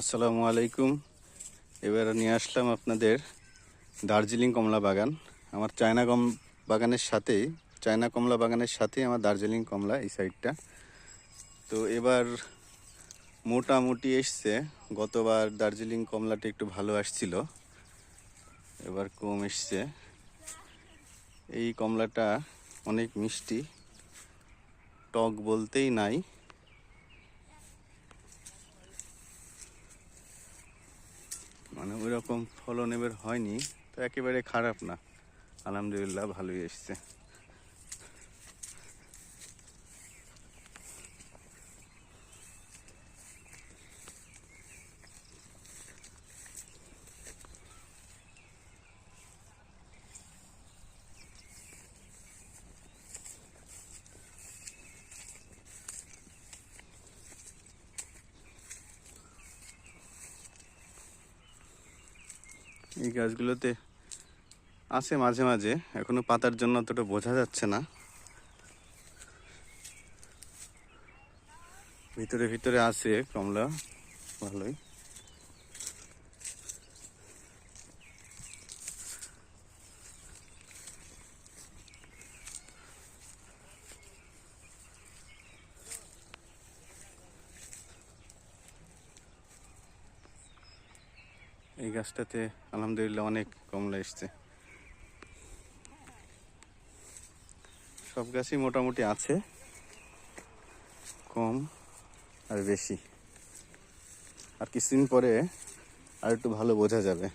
আসসালামু আলাইকুম। এবার নিয়ে আসলাম আপনাদের দার্জিলিং কমলা বাগান। আমার চায়না কম বাগানের সাথেই, চায়না কমলা বাগানের সাথেই আমার দার্জিলিং কমলা এই সাইডটা। তো এবার মোটামুটি এসছে, গতবার দার্জিলিং কমলাটা একটু ভালো আসছিল। এবার কম এসছে। এই কমলাটা অনেক মিষ্টি, টক বলতেই নাই। মানে ওইরকম ফলন এবার হয়নি তো একেবারে খারাপ না। আলহামদুলিল্লাহ ভালোই এসছে। এই গাছগুলোতে আছে মাঝে মাঝে, এখনও পাতার জন্য অতটা বোঝা যাচ্ছে না। ভিতরে ভিতরে আছে কমলা, ভালোই। এই গাছটাতে আলহামদুলিল্লাহ অনেক কমলা এসছে। সব গাছই মোটামুটি আছে, কম আর বেশি। আর কিছুদিন পরে আর একটু ভালো বোঝা যাবে।